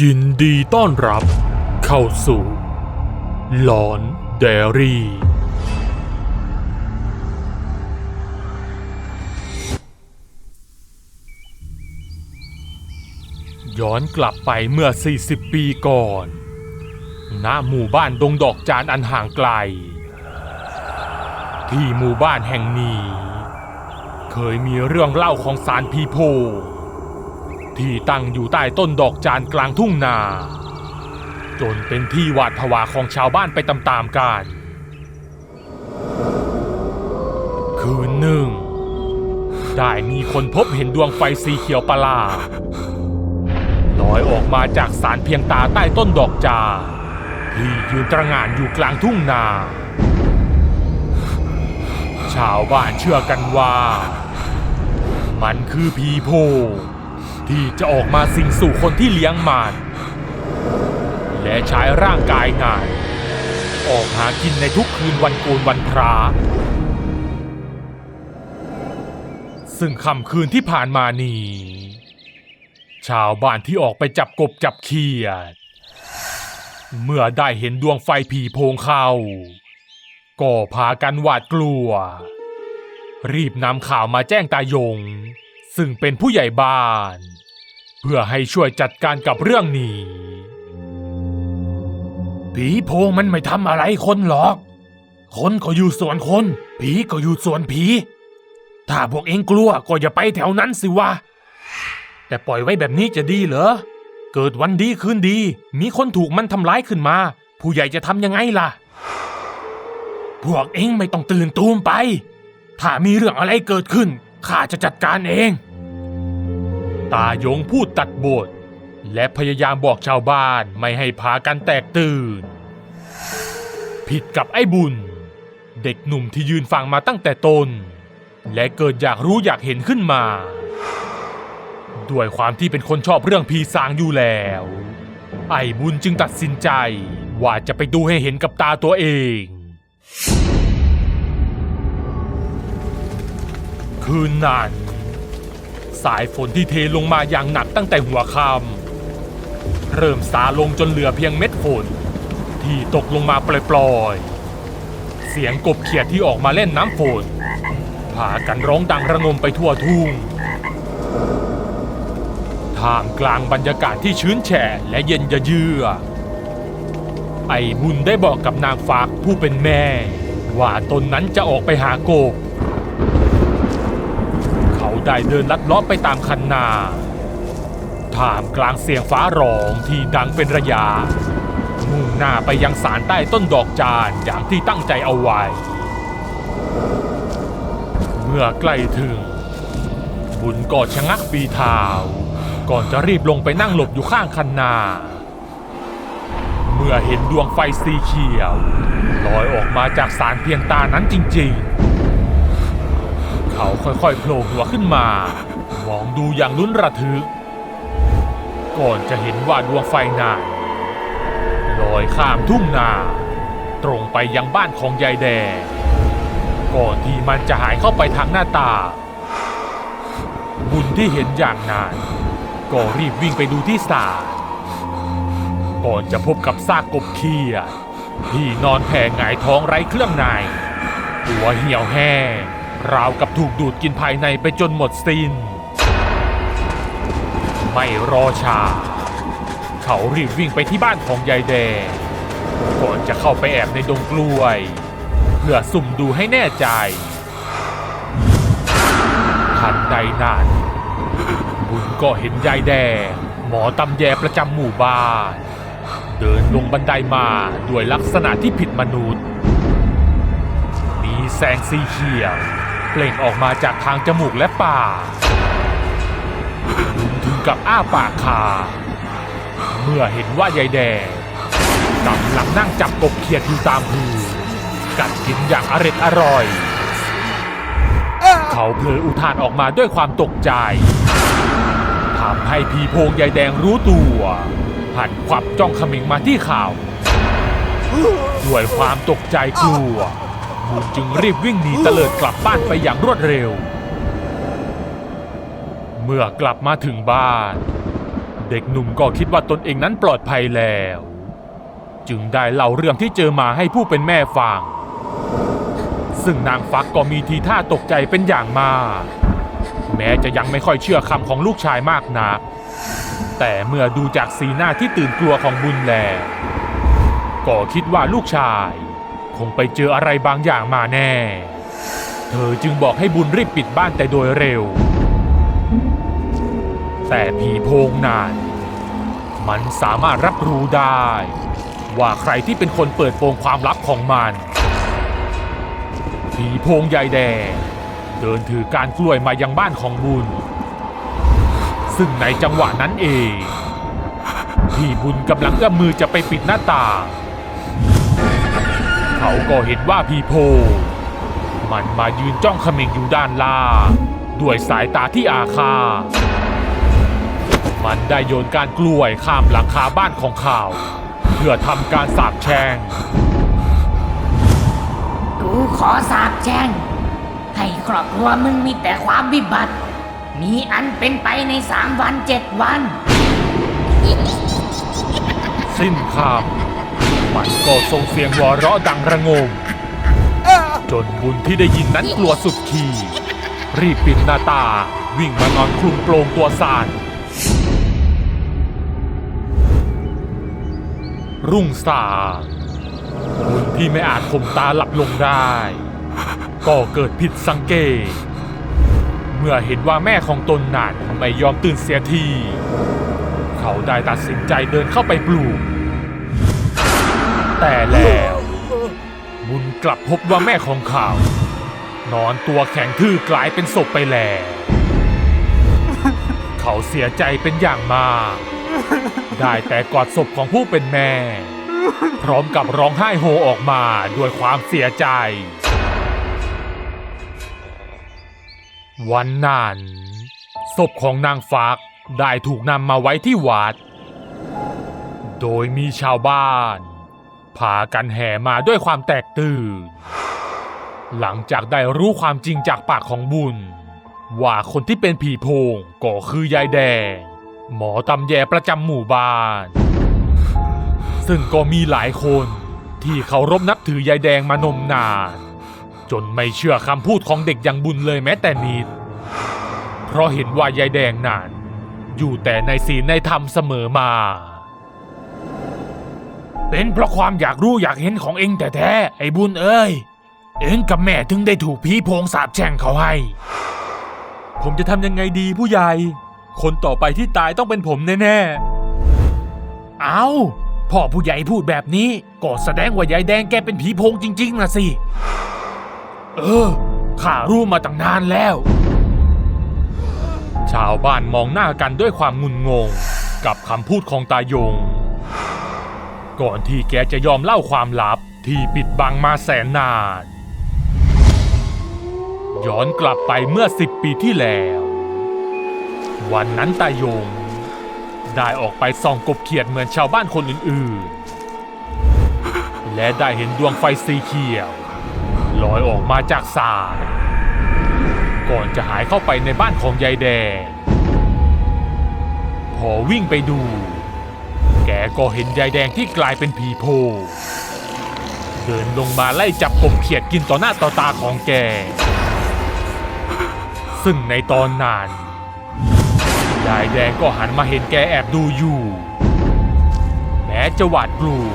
ยินดีต้อนรับเข้าสู่หลอนเดรี่ ย้อนกลับไปเมื่อ 40 ปีก่อนณหมู่บ้านดงดอกจานอันห่างไกล ที่หมู่บ้านแห่งนี้ เคยมีเรื่องเล่าของสารพีโพ ที่ตั้งอยู่ใต้ต้นดอกจานกลางทุ่งนา จนเป็นที่หวาดผวาของชาวบ้านไปตามๆกัน คืนหนึ่ง ได้มีคนพบเห็นดวงไฟสีเขียวประหลาดลอยออกมาจากสารเพียงตาใต้ต้นดอกจานที่ยืนตระหง่านอยู่กลางทุ่งนา ชาวบ้านเชื่อกันว่า มันคือผีโพง ที่จะออกมาสิงสู่คนที่เลี้ยงมันและใช้ร่างกายงาน ออกหากินในทุกคืนวันโกนวันพระซึ่งค่ำคืนที่ผ่านมานี้ชาวบ้านที่ออกไปจับกบจับเขียด เมื่อได้เห็นดวงไฟผีโพงเข้า ก็พากันหวาดกลัว รีบนำข่าวมาแจ้งตายง ซึ่งเป็นผู้ใหญ่บ้าน เพื่อให้ช่วยจัดการกับเรื่องนี้ ผีโพงมันไม่ทำอะไรคนหรอก คนก็อยู่ส่วนคน ผีก็อยู่ส่วนผี ถ้าพวกเองกลัวก็อย่าไปแถวนั้นสิวะ แต่ปล่อยไว้แบบนี้จะดีเหรอ เกิดวันดีคืนดี มีคนถูกมันทำร้ายขึ้นมา ผู้ใหญ่จะทำยังไงล่ะ พวกเองไม่ต้องตื่นตูมไป ถ้ามีเรื่องอะไรเกิดขึ้น ข้าจะจัดการเอง ตายงพูดตัดบท และพยายามบอกชาวบ้านไม่ให้พากันแตกตื่น ผิดกับไอ้บุญ เด็กหนุ่มที่ยืนฟังมาตั้งแต่ต้น และเกิดอยากรู้อยากเห็นขึ้นมา ด้วยความที่เป็นคนชอบเรื่องพีสางอยู่แล้ว ไอ้บุญจึงตัดสินใจว่าจะไปดูให้เห็นกับตาตัวเอง คืนนั้นสายฝนที่เทลงมาอย่างหนักตั้งแต่หัวค่ำเริ่มซาลงจนเหลือเพียงเม็ดฝน ที่ตกลงมาปล่อยๆ เสียงกบเขียดที่ออกมาเล่นน้ำฝนพากันร้องดังระงมไปทั่วทุ่งท่ามกลางบรรยากาศที่ชื้นแฉะและเย็นยะเยือไอ้บุญได้บอกกับนางฟากผู้เป็นแม่ ว่าตนนั้นจะออกไปหากบ ได้เดินลัดเลาะไปตามคันนาท่ามกลางเสียงฟ้าร้องที่ดังเป็นระยะ มุ่งหน้าไปยังสารใต้ต้นดอกจานอย่างที่ตั้งใจเอาไว้ เมื่อใกล้ถึง บุญก็ชะงักปีเท้าก่อนจะรีบลงไปนั่งหลบอยู่ข้างคันนา เมื่อเห็นดวงไฟสีเขียว ลอยออกมาจากสารเพียงตานั้นจริงๆ เขาค่อยๆโผล่หัวขึ้นมา มองดูอย่างลุ้นระทึก ก่อนจะเห็นว่าดวงไฟนั้นลอยข้ามทุ่งนา ตรงไปยังบ้านของยายแดงก่อนที่มันจะหายเข้าไปทางหน้าตา บุญที่เห็นอย่างนั้นก็รีบวิ่งไปดูที่ศาลก่อนจะพบกับซากกบเขียที่นอนแผ่หงายท้องไร้เครื่องใน ตัวเหี่ยวแห้ง ราวกับถูกดูดกินภายในไปจนหมดสิ้น ไม่รอช้าเขารีบวิ่งไปที่บ้านของยายแดงก่อนจะเข้าไปแอบในดงกล้วย เพื่อสุ่มดูให้แน่ใจ ทันใดนั้นบุญก็เห็นยายแดงหมอตำแยประจำหมู่บ้าน เดินลงบันไดมาด้วยลักษณะที่ผิดมนุษย์ มีแสงสีเขียว เปล่งออกมาจากทางจมูกและปากถึงกับอ้าปากคาเมื่อเห็นว่ายายแดงกำลังนั่งจับกบเขียดอยู่ตามพื้นกัดกินอย่างอร็ดอร่อย เขาเผลออุทานออกมาด้วยความตกใจทำให้พีโพงยายแดงรู้ตัวหันขวับจ้องขมิงมาที่ข่าวด้วยความตกใจกลัว จึงรีบวิ่งหนีเตลิดกลับบ้านไปอย่างรวดเร็ว เมื่อกลับมาถึงบ้าน เด็กหนุ่มก็คิดว่าตนเองนั้นปลอดภัยแล้ว จึงได้เล่าเรื่องที่เจอมาให้ผู้เป็นแม่ฟัง ซึ่งนางฟักก็มีทีท่าตกใจเป็นอย่างมาก แม้จะยังไม่ค่อยเชื่อคำของลูกชายมากนัก แต่เมื่อดูจากสีหน้าที่ตื่นกลัวของบุญแล้วก็คิดว่าลูกชาย งไปเจออะไรบางอย่างมาแน่ เธอจึงบอกให้บุญรีบปิดบ้านแต่โดยเร็ว แต่ผีโพงนั้นมันสามารถรับรู้ได้ ว่าใครที่เป็นคนเปิดโปงความลับของมัน ผีโพงใหญ่แดงเดินถือการกล้วยมายังบ้านของบุญ ซึ่งในจังหวะนั้นเอง ที่บุญกำลังเอื้อมมือจะไปปิดหน้าต่าง เขาก็เห็นว่าผีโพงมันมายืนจ้องเขม็งอยู่ด้านล่างด้วยสายตาที่อาฆาตมันได้โยนการกล้วยข้ามหลังคาบ้านของเขาเพื่อทำการสาบแช่งกูขอสาบแช่งให้ครอบครัวมึงมีแต่ความวิบัติ มีอันเป็นไปในสามวันเจ็ดวัน สิ้นคำ มันก็ส่งเสียงหัวเราะดังระงม จนบุญที่ได้ยินนั้นกลัวสุดขีดรีบปิดหน้าตางวิ่งมานอนคลุมโปรงตัวสานรุ่งสางบุญที่ไม่อาจข่มตาหลับลงได้ ก็เกิดผิดสังเกต เมื่อเห็นว่าแม่ของตนนั้นไม่ยอมตื่นเสียที เขาได้ตัดสินใจเดินเข้าไปปลูก แต่แล้ว บุญกลับพบว่าแม่ของเขานอนตัวแข็งทื่อกลายเป็นศพไปแล้ว เขาเสียใจเป็นอย่างมาก ได้แต่กอดศพของผู้เป็นแม่ พร้อมกับร้องไห้โฮออกมาด้วยความเสียใจ วันนั้นศพของนางฟักได้ถูกนำมาไว้ที่วัด โดยมีชาวบ้าน พากันแห่มาด้วยความแตกตื่น หลังจากได้รู้ความจริงจากปากของบุญ ว่าคนที่เป็นผีโพงก็คือยายแดง หมอตำแยประจำหมู่บ้าน ซึ่งก็มีหลายคนที่เคารพนับถือยายแดงมานมนาน จนไม่เชื่อคำพูดของเด็กอย่างบุญเลยแม้แต่นิด เพราะเห็นว่ายายแดงนั้นอยู่แต่ในศีลในธรรมเสมอมา เป็นเพราะความอยากรู้อยากเห็นของเองแต่แท้ๆไอ้บุญเอ้ย เองกับแม่ถึงได้ถูกผีโพงสาบแช่งเขาให้ ผมจะทำยังไงดีผู้ใหญ่ คนต่อไปที่ตายต้องเป็นผมแน่ๆ เอาพ่อผู้ใหญ่พูดแบบนี้ก็แสดงว่ายายแดงแกเป็นผีโพงจริงๆนะสิ เออข้ารู้มาตั้งนานแล้ว ชาวบ้านมองหน้ากันด้วยความงุนงง กับคำพูดของตายง ก่อนที่แกจะยอมเล่าความลับที่ปิดบังมาแสนนาน ย้อนกลับไปเมื่อสิบปีที่แล้ว วันนั้นตายง ได้ออกไปส่องกบเขียดเหมือนชาวบ้านคนอื่นๆ และได้เห็นดวงไฟสีเขียวลอยออกมาจากสาก่อนจะหายเข้าไปในบ้านของยายแดงพอวิ่งไปดู แกก็เห็นยายแดงที่กลายเป็นผีโพ เดินลงมาไล่จับกบเขียดกินต่อหน้าต่อตาของแก ซึ่งในตอนนั้นยายแดงก็หันมาเห็นแกแอบดูอยู่ แม้จะหวาดกลัว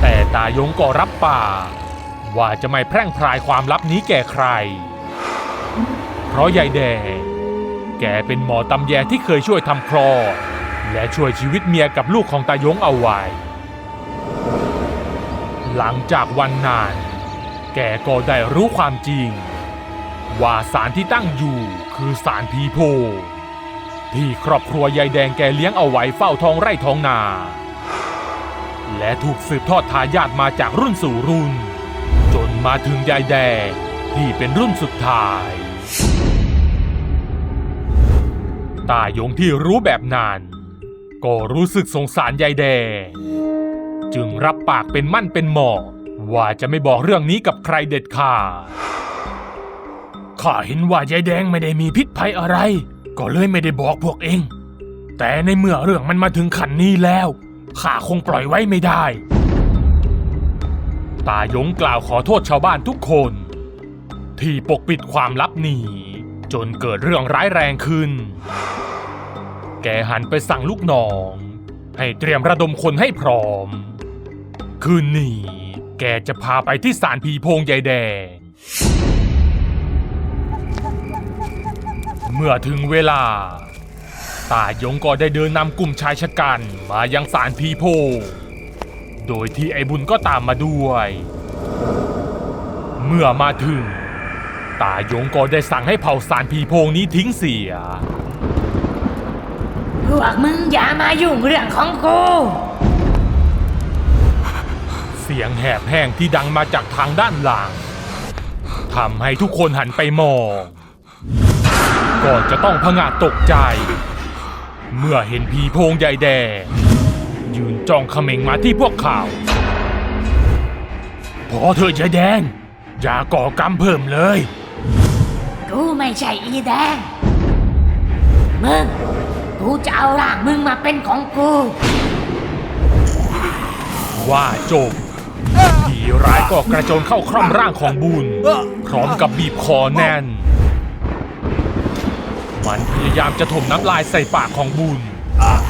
แต่ตายงก็รับปากว่าจะไม่แพร่งพรายความลับนี้แก่ใคร เพราะยายแดง แกเป็นหมอตำแยที่เคยช่วยทำคลอด และช่วยชีวิตเมียกับลูกของตายงเอาไว้ หลังจากวันนั้นแกก็ได้รู้ความจริง ว่าสารที่ตั้งอยู่คือสารผีโพงที่ครอบครัวยายแดงแกเลี้ยงเอาไว้เฝ้าท้องไร่ท้องนา และถูกสืบทอดทายาทมาจากรุ่นสู่รุ่น จนมาถึงยายแดงที่เป็นรุ่นสุดท้ายตายงที่รู้แบบนั้น ก็รู้สึกสงสารยายแดง จึงรับปากเป็นมั่นเป็นหมอว่าจะไม่บอกเรื่องนี้กับใครเด็ดขาดข้าเห็นว่ายายแดงไม่ได้มีพิษภัยอะไร ก็เลยไม่ได้บอกพวกเอง แต่ในเมื่อเรื่องมันมาถึงขันนี้แล้วข้าคงปล่อยไว้ไม่ได้ตายงกล่าวขอโทษชาวบ้านทุกคน ที่ปกปิดความลับนี้ จนเกิดเรื่องร้ายแรงขึ้น แกหันไปสั่งลูกน้อง ให้เตรียมระดมคนให้พร้อม คืนนี้แกจะพาไปที่ศาลพีโพงยายแดง เมื่อถึงเวลา ตายงก็ได้เดินนำกลุ่มชายชะกันมายังศาลพีโพงโดยที่ไอ้บุญก็ตามมาด้วย เมื่อมาถึง ตายงก็ได้สั่งให้เผาสารพีโพงนี้ทิ้งเสีย วกมึงอย่ามายุ่งเรื่องของกู เสียงแหบแห้งที่ดังมาจากทางด้านหลังทำให้ทุกคนหันไปมอง ก่อนจะต้องพงาดตกใจ เมื่อเห็นผีโพงใหญ่แดง ยืนจ้องเขม็งมาที่พวกเขาพอเธอะยายแดง อย่าก่อกรรมเพิ่มเลย กูไม่ใช่อีแดงมึง กูจะเอาร่างมึงมาเป็นของกู ว่าจบผีร้ายก็กระโจนเข้าคร่ำร่างของบุญ พร้อมกับบีบคอแน่น มันพยายามจะถมน้ำลายใส่ปากของบุญ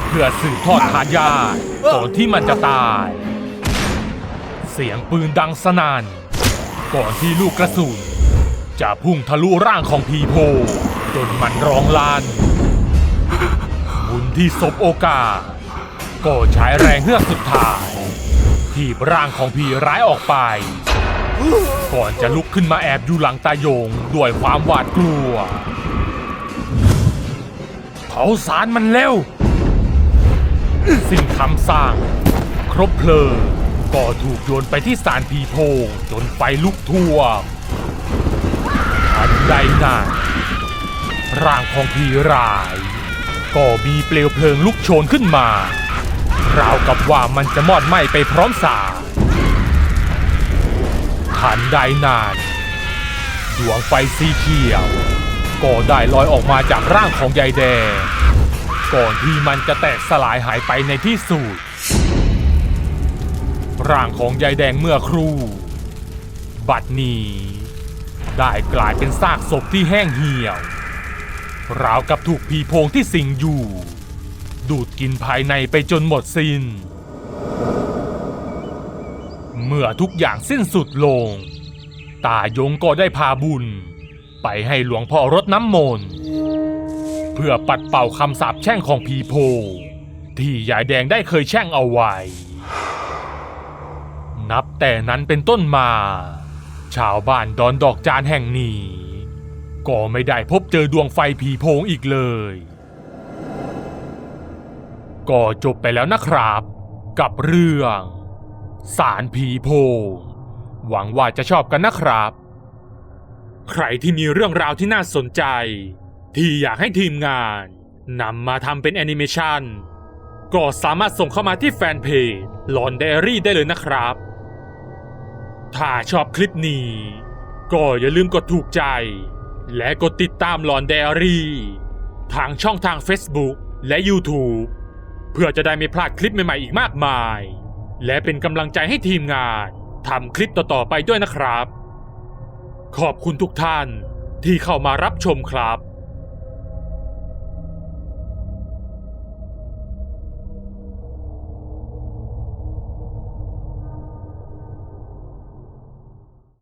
เพื่อสืบทอดทายาทก่อนที่มันจะตาย เสียงปืนดังสนั่นก่อนที่ลูกกระสุนจะพุ่งทะลุร่างของพีโพจนมันร้องลั่น บุญที่สบโอกาส ก็ใช้แรงเฮือกสุดท้ายถีบร่างของผีร้ายออกไป ก่อนจะลุกขึ้นมาแอบอยู่หลังตายงด้วยความหวาดกลัว เผาสารมันเร็ว สิ่งคำสั่งครบเพลิงก็ถูกโยนไปที่สารผีโพงจนไฟลุกท่วมทันใดนั้นร่างของผีร้าย ก็มีเปลวเพลิงลุกโชนขึ้นมาราวกับว่ามันจะมอดไหม้ไปพร้อมสาทันใดนานดวงไฟสีเขียว ก็ได้ลอยออกมาจากร่างของยายแดง ก่อนที่มันจะแตกสลายหายไปในที่สุด ร่างของยายแดงเมื่อครู่ บัดนี้ ได้กลายเป็นซากศพที่แห้งเหี่ยว ราวกับถูกผีโพงที่สิงอยู่ ดูดกินภายในไปจนหมดสิน้น เมื่อทุกอย่างสิ้นสุดลง ตายงก็ได้พาบุญ ไปให้หลวงพ่อรดน้ำมนต์เพื่อปัดเป่าคำสาปแช่งของผีโพงที่ยายแดงได้เคยแช่งเอาไว้ นับแต่นั้นเป็นต้นมา ชาวบ้านดอนดอกจานแห่งนี้ ก็ไม่ได้พบเจอดวงไฟผีโพงอีกเลย ก็จบไปแล้วนะครับ กับเรื่อง สารผีโพง หวังว่าจะชอบกันนะครับ ใครที่มีเรื่องราวที่น่าสนใจ ที่อยากให้ทีมงานนำมาทำเป็นแอนิเมชันก็สามารถส่งเข้ามาที่แฟนเพจหลอนไดอารี่ได้เลยนะครับ ถ้าชอบคลิปนี้ ก็อย่าลืมกดถูกใจ และกดติดตามหลอนไดอารี่ทางช่องทาง Facebook และ YouTube เพื่อจะได้ไม่พลาดคลิปใหม่ๆอีกมากมาย และเป็นกำลังใจให้ทีมงานทำคลิปต่อๆไปด้วยนะครับ ขอบคุณทุกท่านที่เข้ามารับชมครับ